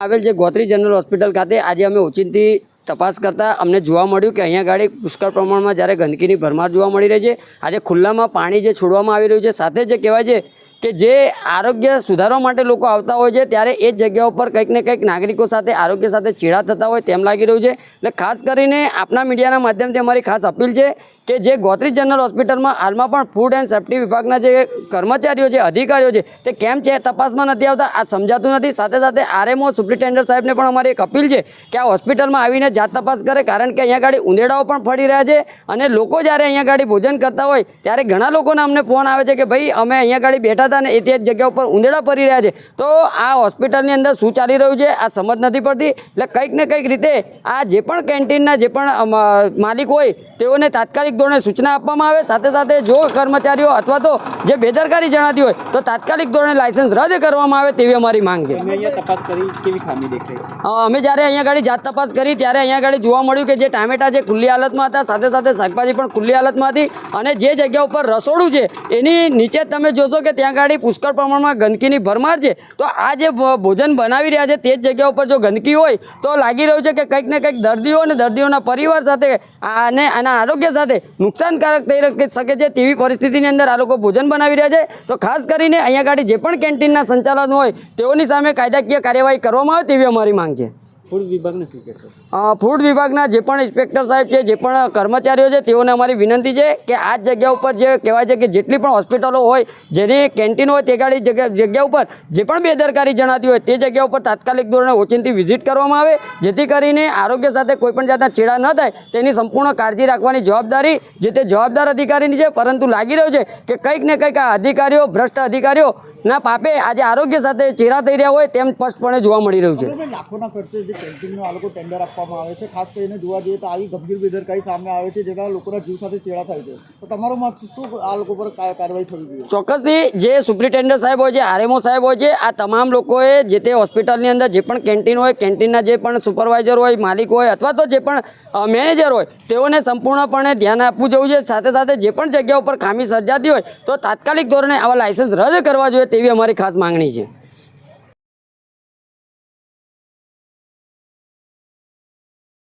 આવેલ છે Gotri general hospital ખાતે આજે અમે ઓચિંતી તપાસ કરતાં અમને જોવા મળ્યું કે અહીંયા ગાડી પુષ્કળ પ્રમાણમાં જ્યારે ગંદકીની ભરમાર જોવા મળી રહી છે, આજે ખુલ્લામાં પાણી જે છોડવામાં આવી રહ્યું છે, સાથે જે કહેવાય છે કે જે આરોગ્ય સુધારવા માટે લોકો આવતા હોય છે, ત્યારે એ જગ્યા ઉપર કંઈક ને કંઈક નાગરિકો સાથે, આરોગ્ય સાથે ચેડા થતા હોય તેમ લાગી રહ્યું છે. એટલે ખાસ કરીને આપના મીડિયાના માધ્યમથી અમારી ખાસ અપીલ છે કે જે ગોત્રી જનરલ હોસ્પિટલમાં હાલમાં પણ ફૂડ એન્ડ સેફ્ટી વિભાગના જે કર્મચારીઓ છે, અધિકારીઓ છે, તે કેમ છે, તપાસમાં નથી આવતા, આ સમજાતું નથી. સાથે સાથે આરએમઓ સુપ્રિન્ટેન્ડન્ટ સાહેબને પણ અમારી એક અપીલ છે કે આ હોસ્પિટલમાં આવીને જાત તપાસ કરે કારણ કે અહીંયા ગાડી ઉંદેડાઓ પણ ફરી રહ્યા છે અને લોકો જ્યારે અહીંયા ગાડી ભોજન કરતા હોય ત્યારે ઘણા લોકોના અમને ફોન આવે છે કે ભાઈ અમે અહીંયા ગાડી બેઠા હતા ને એ તે જ જગ્યા ઉપર ઉંદેડા ફરી રહ્યા છે. તો આ હોસ્પિટલની અંદર શું ચાલી રહ્યું છે? આ સમજ નથી પડતી. એટલે કંઈક ને કંઈક રીતે આ જે પણ કેન્ટીનના જે પણ માલિક હોય તેઓને તાત્કાલિક ધોરણે સૂચના આપવામાં આવે. સાથે સાથે જો કર્મચારીઓ અથવા તો જે બેદરકારી જણાતી હોય તો તાત્કાલિક ધોરણે લાયસન્સ રદ કરવામાં આવે તેવી અમારી માંગ છે. અમે જ્યારે અહીંયા ગાડી જાત તપાસ કરી ત્યારે અહીંયા આગળ જોવા મળ્યું કે જે ટામેટા જે ખુલ્લી હાલતમાં હતા, સાથે સાથે શાકભાજી પણ ખુલ્લી હાલતમાં હતી અને જે જગ્યા ઉપર રસોડું છે, એની નીચે તમે જોશો કે ત્યાં આગળ પુષ્કળ પ્રમાણમાં ગંદકીની ભરમાર છે. તો આ જે ભોજન બનાવી રહ્યા છે, તે જ જગ્યા ઉપર જો ગંદકી હોય, તો લાગી રહ્યું છે કે કંઈક ને કંઈક દર્દીઓ અને દર્દીઓના પરિવાર સાથે અને આના આરોગ્ય સાથે નુકસાનકારક થઈ શકે છે તેવી પરિસ્થિતિની અંદર આ લોકો ભોજન બનાવી રહ્યા છે. તો ખાસ કરીને અહીંયા આગળ જે પણ કેન્ટીનના સંચાલન હોય, તેઓની સામે કાયદાકીય કાર્યવાહી કરવામાં આવે તેવી અમારી માંગ છે. ફૂડ વિભાગને જે પણ ઇન્સ્પેક્ટર સાહેબ છે, જે પણ કર્મચારીઓ છે, તેઓને અમારી વિનંતી છે કે આ જગ્યા ઉપર જે કહેવાય છે કે જેટલી પણ હોસ્પિટલો હોય, જેની કેન્ટીન હોય તે ગાડી જગ્યા જગ્યા ઉપર જે પણ બેદરકારી જણાતી હોય તે જગ્યા ઉપર તાત્કાલિક ધોરણે ઓચિંતી વિઝિટ કરવામાં આવે. જેથી કરીને આરોગ્ય સાથે કોઈ પણ જાતના છેડા ન થાય, તેની સંપૂર્ણ કાળજી રાખવાની જવાબદારી જે તે જવાબદાર અધિકારીની છે, પરંતુ લાગી રહ્યું છે કે કંઈક ને કંઈક આ અધિકારીઓ, ભ્રષ્ટ અધિકારીઓ ના પાપે આજે આરોગ્ય સાથે ચેરા થઈ રહ્યા હોય તેમ સ્પષ્ટપણે જોવા મળી રહ્યું છે. લાખોના ખર્ચે જે કેન્ટીનનો આ લોકો ટેન્ડર આપવામાં આવે છે ખાસ કરીને જોવા જઈએ તો આવી ગંભીર બેદરકારી સામે આવે છે જેના લોકોના જીવ સાથે ચેડા થાય છે. તો તમારો મત શું આ લોકો પર કાર્યવાહી થવી જોઈએ? ચોક્કસથી જે સુપ્રિન્ટેન્ડન્ટ સાહેબ હોય છે આરએમઓ સાહેબ હોય છે આ તમામ લોકોએ જે તે હોસ્પિટલની અંદર જે પણ કેન્ટીન હોય કેન્ટીનના જે પણ સુપરવાઇઝર હોય માલિક હોય અથવા તો જે પણ મેનેજર હોય તેઓને સંપૂર્ણપણે ધ્યાન આપવું જોઈએ. સાથે સાથે જે પણ જગ્યા ઉપર ખામી સર્જાતી હોય તો તાત્કાલિક ધોરણે આવા લાયસન્સ રદ કરવા જોઈએ. તેવી અમારી ખાસ માંગણી છે.